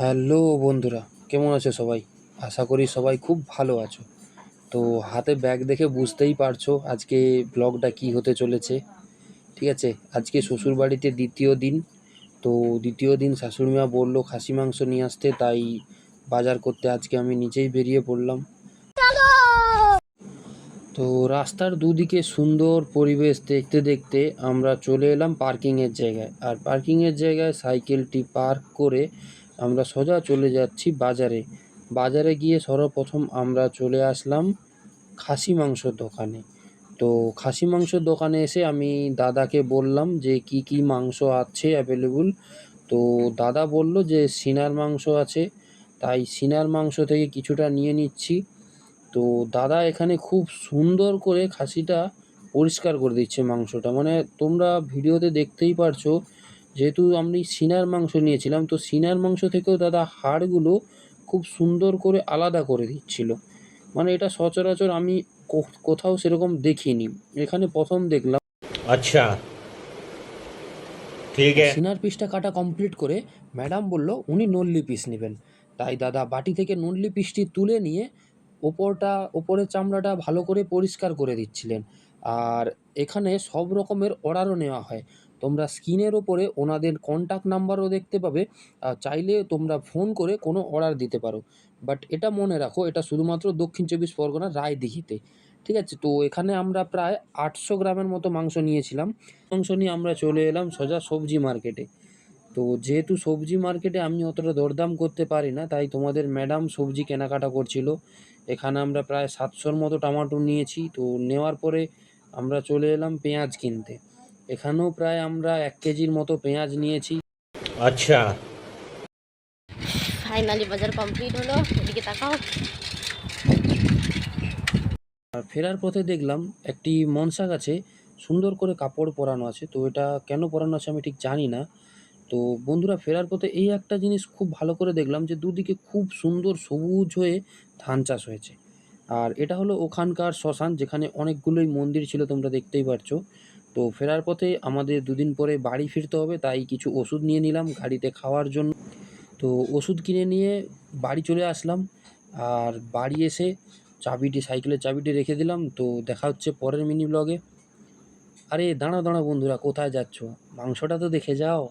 Hello বন্ধুরা, কেমন আছো সবাই? আশা করি সবাই খুব ভালো আছো। তো হাতে ব্যাগ দেখে বুঝতেই পারছ আজকে ব্লগটা কি হতে চলেছে। ঠিক আছে, আজকে শ্বশুরবাড়িতে দ্বিতীয় দিন। তো দ্বিতীয় দিন শাশুড়িমা বলল খাসি মাংস নিয়ে আসতে, তাই বাজার করতে আজকে আমি নিজেই বেরিয়ে পড়লাম। তো রাস্তার দুদিকে সুন্দর পরিবেশ দেখতে দেখতে আমরা চলে এলাম পার্কিংয়ের জায়গায়। আর পার্কিংয়ের জায়গায় সাইকেলটি পার্ক করে আমরা সোজা চলে যাচ্ছি বাজারে। বাজারে গিয়ে সর্বপ্রথম আমরা চলে আসলাম খাসি মাংসর দোকানে। তো খাসি মাংসর দোকানে এসে আমি দাদাকে বললাম যে, কি কি মাংস আছে অ্যাভেলেবল তো দাদা বলল যে, সিনার মাংস আছে। তাই সিনার মাংস থেকে কিছুটা নিয়ে নিচ্ছি। তো দাদা এখানে খুব সুন্দর করে খাসিটা পরিষ্কার করে দিচ্ছে মাংসটা। মানে তোমরা ভিডিওতে দেখতেই পারছ যেহেতু আমি সিনার মাংস নিয়েছিলাম তো সিনার মাংস থেকেও দাদা হাড়গুলো খুব সুন্দর করে আলাদা করে দিচ্ছিল। মানে এটা সচরাচর আমি কোথাও সেরকম দেখিনি। এখানে প্রথম দেখলাম। আচ্ছা। ঠিক আছে। সিনার পিসটা কাটা কমপ্লিট করে ম্যাডাম বলল উনি নল্লি পিস নেবেন। তাই দাদা বাটি থেকে নল্লি পিসটি তুলে নিয়ে ওপরটা ওপরের চামড়াটা ভালো করে পরিষ্কার করে দিচ্ছিলেন। আর এখানে সব রকমের অর্ডারও নেওয়া হয়। তোমরা স্ক্রিনের ওপরে ওনাদের কন্ট্যাক্ট নাম্বারও দেখতে পাবে। চাইলে তোমরা ফোন করে কোনো অর্ডার দিতে পারো। বাট এটা মনে রাখো, এটা শুধুমাত্র দক্ষিণ চব্বিশ পরগনা রায়দিঘিতে। ঠিক আছে? তো এখানে আমরা প্রায় আটশো গ্রামের মতো মাংস নিয়েছিলাম। মাংস নিয়ে আমরা চলে এলাম সোজা সবজি মার্কেটে তো যেহেতু সবজি মার্কেটে আমি অতটা দরদাম করতে পারি না, তাই তোমাদের ম্যাডাম সবজি কেনাকাটা করছিল। এখানে আমরা প্রায় সাতশোর মতো টমাটো নিয়েছি। তো নেওয়ার পরে আমরা চলে এলাম পেঁয়াজ কিনতে। এখানেও প্রায় আমরা এক কেজির মতো পেঁয়াজ নিয়েছি। আচ্ছা। ফাইনালি বাজার কমপ্লিট হলো এদিকে তাকাও। আর ফেরার পথে দেখলাম একটি মনসা গাছে সুন্দর করে কাপড় পরানো আছে। তো এটা কেন পরানো আছে আমি ঠিক জানি না। তো বন্ধুরা ফেরার পথে এই একটা জিনিস খুব ভালো করে দেখলাম যে দুদিকে খুব সুন্দর সবুজ হয়ে ধান চাষ হয়েছে। আর এটা হলো ওখানকার শ্মশান যেখানে অনেকগুলোই মন্দির ছিল তোমরা দেখতেই পারছ। তো ফেরার পথে আমাদের দুদিন পরে বাড়ি ফিরতে হবে, তাই কিছু ওষুধ নিয়ে নিলাম গাড়িতে খাওয়ার জন্য। তো ওষুধ কিনে নিয়ে বাড়ি চলে আসলাম, আর বাড়ি এসে চাবিটি, সাইকেলের চাবিটি রেখে দিলাম। তো দেখা হচ্ছে পরের মিনি ব্লগে। আরে দাঁড়া দাঁড়া বন্ধুরা, কোথায় যাচ্ছ? মাংসটা তো দেখে যাও।